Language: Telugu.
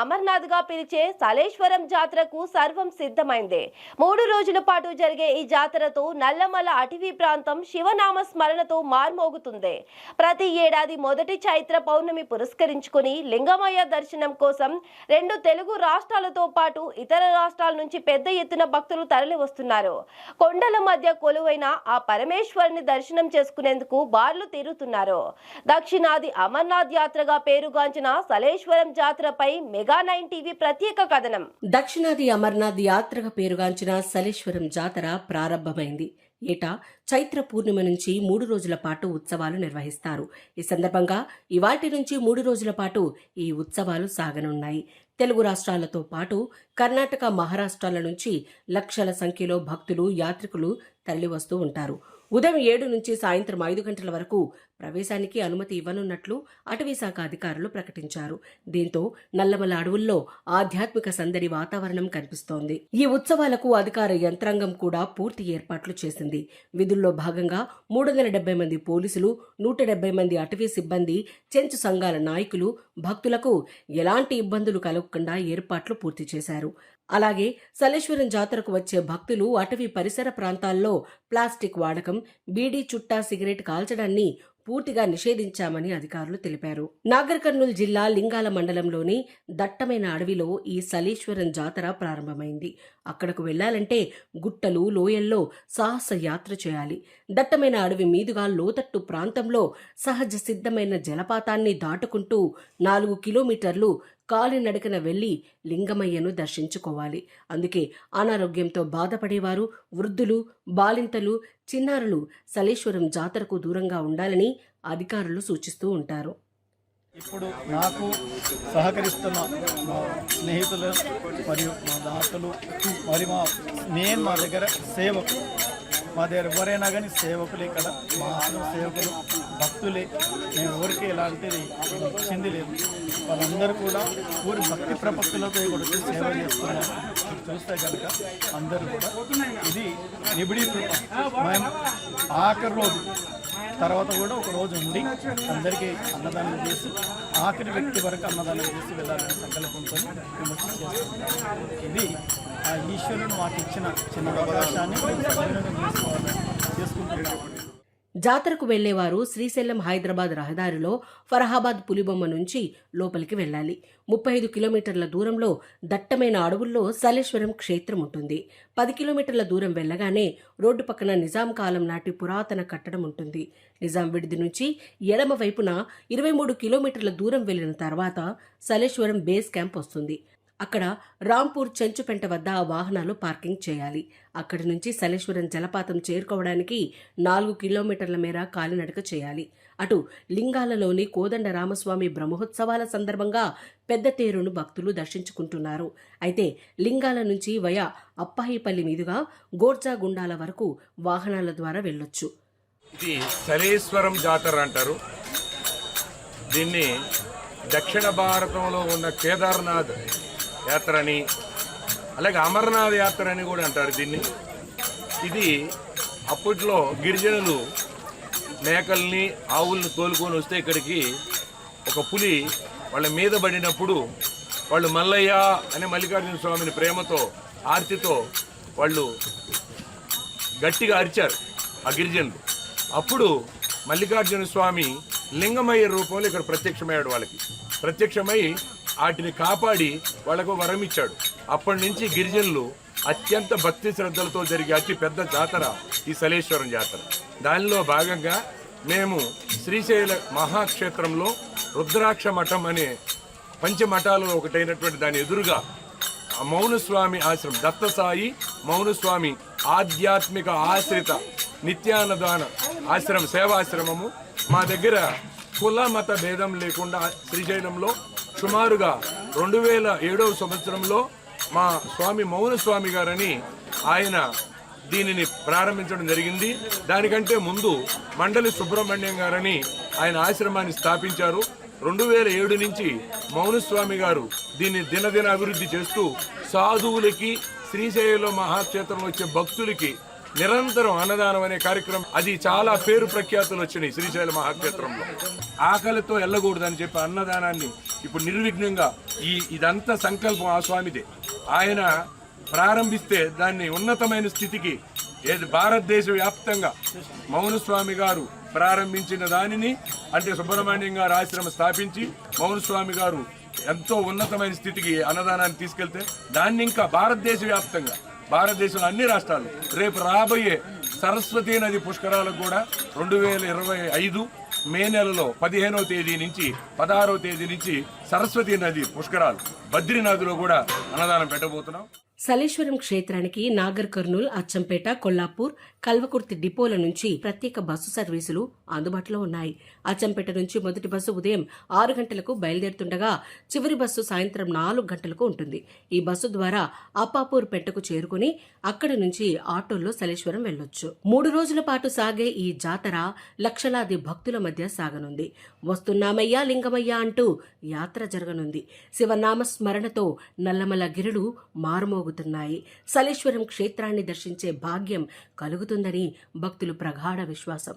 అమర్నాథ్గా పిలిచే సలేశ్వరం జాతరకు సర్వం సిద్ధమైంది. మూడు రోజుల పాటు జరిగే ఈ జాతరతో నల్లమల అటవీ ప్రాంతం శివనామ స్మరణతో మార్మోగుతుంది. ప్రతి ఏడాది మొదటి చైత్ర పౌర్ణమి పురస్కరించుకుని లింగమయ్య దర్శనం కోసం రెండు తెలుగు రాష్ట్రాలతో పాటు ఇతర రాష్ట్రాల నుంచి పెద్ద ఎత్తున భక్తులు తరలి వస్తున్నారు కొండల మధ్య కొలువైన ఆ పరమేశ్వరుని దర్శనం చేసుకునేందుకు బార్లు తిరుగుతున్నారు దక్షిణాది అమర్నాథ్ యాత్రగా పేరుగాంచిన సలేశ్వరం జాతరపై మెగా నైన్ టీవీ ప్రత్యేక కథనం. దక్షిణాది అమర్నాథ్ యాత్రగా పేరుగాంచిన సలేశ్వరం జాతర ప్రారంభమైంది. ఏటా చైత్ర పూర్ణిమ నుంచి మూడు రోజుల పాటు ఉత్సవాలు నిర్వహిస్తారు. ఈ సందర్భంగా ఇవాటి నుంచి మూడు రోజుల పాటు ఈ ఉత్సవాలు సాగనున్నాయి. తెలుగు రాష్ట్రాలతో పాటు కర్ణాటక మహారాష్ట్రాల నుంచి లక్షల సంఖ్యలో భక్తులు యాత్రికులు తరలివస్తూ ఉంటారు. ఉదయం ఏడు నుంచి సాయంత్రం ఐదు గంటల వరకు ప్రవేశానికి అనుమతి ఇవ్వనున్నట్లు అటవీశాఖ అధికారులు ప్రకటించారు. దీంతో నల్లమల అడవుల్లో ఆధ్యాత్మిక సందడి వాతావరణం కనిపిస్తోంది. ఈ ఉత్సవాలకు అధికార యంత్రాంగం కూడా పూర్తి ఏర్పాట్లు చేసింది. విధుల్లో భాగంగా మూడు వందల డెబ్బై మంది పోలీసులు నూట డెబ్బై మంది అటవీ సిబ్బంది చెంచు సంఘాల నాయకులు భక్తులకు ఎలాంటి ఇబ్బందులు కలగకుండా ఏర్పాట్లు పూర్తి చేశారు. అలాగే సలేశ్వరం జాతరకు వచ్చే భక్తులు అటవీ పరిసర ప్రాంతాల్లో ప్లాస్టిక్ వాడకం బీడీ చుట్టా సిగరెట్ కాల్చడాన్ని పూర్తిగా నిషేధించామని అధికారులు తెలిపారు. నాగర్ కర్నూలు జిల్లా లింగాల మండలంలోని దట్టమైన అడవిలో ఈ సలీశ్వరం జాతర ప్రారంభమైంది. అక్కడకు వెళ్ళాలంటే గుట్టలు లోయల్లో సాహస యాత్ర చేయాలి. దట్టమైన అడవి మీదుగా లోతట్టు ప్రాంతంలో సహజ సిద్ధమైన జలపాతాన్ని దాటుకుంటూ నాలుగు కిలోమీటర్లు కాలినడకన వెళ్ళి లింగమయ్యను దర్శించుకోవాలి. అందుకే అనారోగ్యంతో బాధపడేవారు వృద్ధులు బాలింతలు చిన్నారులు సలేశ్వరం జాతరకు దూరంగా ఉండాలని అధికారులు సూచిస్తూ ఉంటారు. ఇప్పుడు నాకు సహకరిస్తున్న మా స్నేహితులు మరియు మా దాతలు మరి మా నేను మా దగ్గర సేవకు మా దగ్గర ఎవరైనా కానీ సేవకులు ఇక్కడ మా ఆశ్రమ సేవకులు భక్తులే. మేము ఎవరికి ఎలాంటిది ఇచ్చింది లేదు. వాళ్ళందరూ కూడా ఊరి భక్తి ప్రపత్తులతో ఇక్కడ వచ్చి సేవ చేస్తున్నారు. చూస్తే కనుక అందరూ కూడా ఇది నిబిడీ కృప. మేము ఆఖరి రోజు తర్వాత కూడా ఒక రోజు ఉండి అందరికీ అన్నదానం చేసి ఆఖరి వ్యక్తి వరకు అన్నదానం చేసి వెళ్ళాలని సంకల్పంతో మేము చేస్తున్నాం. ఇది ఆ ఈశ్వరుడు మాకు ఇచ్చిన చిన్న అవకాశాన్ని మేము సద్వినియోగం చేసుకోవాలని చేసుకుంటున్నాం. జాతరకు వెళ్ళేవారు శ్రీశైలం హైదరాబాద్ రహదారిలో ఫరహాబాద్ పులిబొమ్మ నుంచి లోపలికి వెళ్ళాలి. ముప్పై ఐదు కిలోమీటర్ల దూరంలో దట్టమైన అడవుల్లో సలేశ్వరం క్షేత్రం ఉంటుంది. పది కిలోమీటర్ల దూరం వెళ్ళగానే రోడ్డు పక్కన నిజాం కాలం నాటి పురాతన కట్టడం ఉంటుంది. నిజాం విడిది నుంచి ఎడమ వైపున ఇరవై మూడు కిలోమీటర్ల దూరం వెళ్ళిన తర్వాత సలేశ్వరం బేస్ క్యాంప్ వస్తుంది. అక్కడ రాంపూర్ చెంచుపెంట వద్ద ఆ వాహనాలు పార్కింగ్ చేయాలి. అక్కడి నుంచి సలేశ్వరం జలపాతం చేరుకోవడానికి నాలుగు కిలోమీటర్ల మేర కాలినడక చేయాలి. అటు లింగాలలోని కోదండ రామస్వామి బ్రహ్మోత్సవాల సందర్భంగా పెద్ద తేరును భక్తులు దర్శించుకుంటున్నారు. అయితే లింగాల నుంచి వయా అప్పాయిపల్లి మీదుగా గోర్జా గుండాల వరకు వాహనాల ద్వారా వెళ్ళొచ్చు. ఇది సలేశ్వరం జాతర అంటారు. దీన్ని దక్షిణ భారతంలో ఉన్న కేదార్నాథ్ యాత్ర అని అలాగే అమర్నాథ్ యాత్ర అని కూడా అంటారు దీన్ని. ఇది అప్పట్లో గిరిజనులు మేకల్ని ఆవుల్ని తోలుకొని వస్తే ఇక్కడికి ఒక పులి వాళ్ళ మీద పడినప్పుడు వాళ్ళు మల్లయ్య అనే మల్లికార్జున స్వామిని ప్రేమతో ఆర్తితో వాళ్ళు గట్టిగా అరిచారు ఆ గిరిజనులు. అప్పుడు మల్లికార్జున స్వామి లింగమయ్య రూపంలో ఇక్కడ ప్రత్యక్షమయ్యాడు వాళ్ళకి. ప్రత్యక్షమై వాటిని కాపాడి వాళ్ళకు వరం ఇచ్చాడు. అప్పటి నుంచి గిరిజనులు అత్యంత భక్తి శ్రద్ధలతో జరిగే అతి పెద్ద జాతర ఈ సలేశ్వరం జాతర. దానిలో భాగంగా మేము శ్రీశైల మహాక్షేత్రంలో రుద్రాక్ష మఠం అనే పంచమఠాలలో ఒకటైనటువంటి దాని ఎదురుగా మౌనస్వామి ఆశ్రమం దత్తసాయి మౌనస్వామి ఆధ్యాత్మిక ఆశ్రిత నిత్యానదాన ఆశ్రమం సేవాశ్రమము. మా దగ్గర కుల మత భేదం లేకుండా శ్రీశైలంలో సుమారుగా రెండు వేల ఏడవ సంవత్సరంలో మా స్వామి మౌనస్వామి గారని ఆయన దీనిని ప్రారంభించడం జరిగింది. దానికంటే ముందు మండలి సుబ్రహ్మణ్యం గారని ఆయన ఆశ్రమాన్ని స్థాపించారు. రెండు వేల ఏడు నుంచి మౌనస్వామి గారు దీన్ని దినదిన అభివృద్ధి చేస్తూ సాధువులకి శ్రీశైలం మహాక్షేత్రం వచ్చే భక్తులకి నిరంతరం అన్నదానం అనే కార్యక్రమం అది చాలా పేరు ప్రఖ్యాతులు వచ్చినాయి శ్రీశైల మహాక్షేత్రంలో. ఆకలితో వెళ్ళకూడదని చెప్పి అన్నదానాన్ని ఇప్పుడు నిర్విఘ్నంగా ఈ ఇదంతా సంకల్పం ఆ స్వామిదే. ఆయన ప్రారంభిస్తే దాన్ని ఉన్నతమైన స్థితికి ఏది భారతదేశ వ్యాప్తంగా మౌనస్వామి గారు ప్రారంభించిన దానిని అంటే సుబ్రహ్మణ్యం గారు ఆశ్రమం స్థాపించి మౌనస్వామి గారు ఎంతో ఉన్నతమైన స్థితికి అన్నదానాన్ని తీసుకెళ్తే దాన్ని ఇంకా భారతదేశ వ్యాప్తంగా భారతదేశంలో అన్ని రాష్ట్రాలు. రేపు రాబోయే సరస్వతీ నది పుష్కరాలకు కూడా రెండు వేల ఇరవై ఐదు మే నెలలో పదిహేనవ తేదీ నుంచి పదహారవ తేదీ నుంచి సరస్వతీ నది పుష్కరాలు. బద్రీనాథ్లో కూడా అన్నదానం పెట్టబోతున్నాం. సలేశ్వరం క్షేత్రానికి నాగర్ కర్నూల్ అచ్చంపేట కొల్లాపూర్ కల్వకుర్తి డిపోల నుంచి ప్రత్యేక బస్సు సర్వీసులు అందుబాటులో ఉన్నాయి. అచ్చంపేట నుంచి మొదటి బస్సు ఉదయం ఆరు గంటలకు బయలుదేరుతుండగా చివరి బస్సు సాయంత్రం నాలుగు గంటలకు ఉంటుంది. ఈ బస్సు ద్వారా అప్పాపూర్ పెట్టకు చేరుకుని అక్కడి నుంచి ఆటోల్లో సలేశ్వరం వెళ్ళొచ్చు మూడు రోజుల పాటు సాగే ఈ జాతర లక్షలాది భక్తుల మధ్య సాగనుంది. వస్తున్నామయ్యా లింగమయ్యా అంటూ యాత్ర జరగనుంది. శివనామ స్మరణతో నల్లమల గిరుడు మారుమోగుతున్నాయి సలేశ్వరం క్షేత్రాన్ని దర్శించే భాగ్యం కలుగుతుందని భక్తులు ప్రగాఢ విశ్వాసం.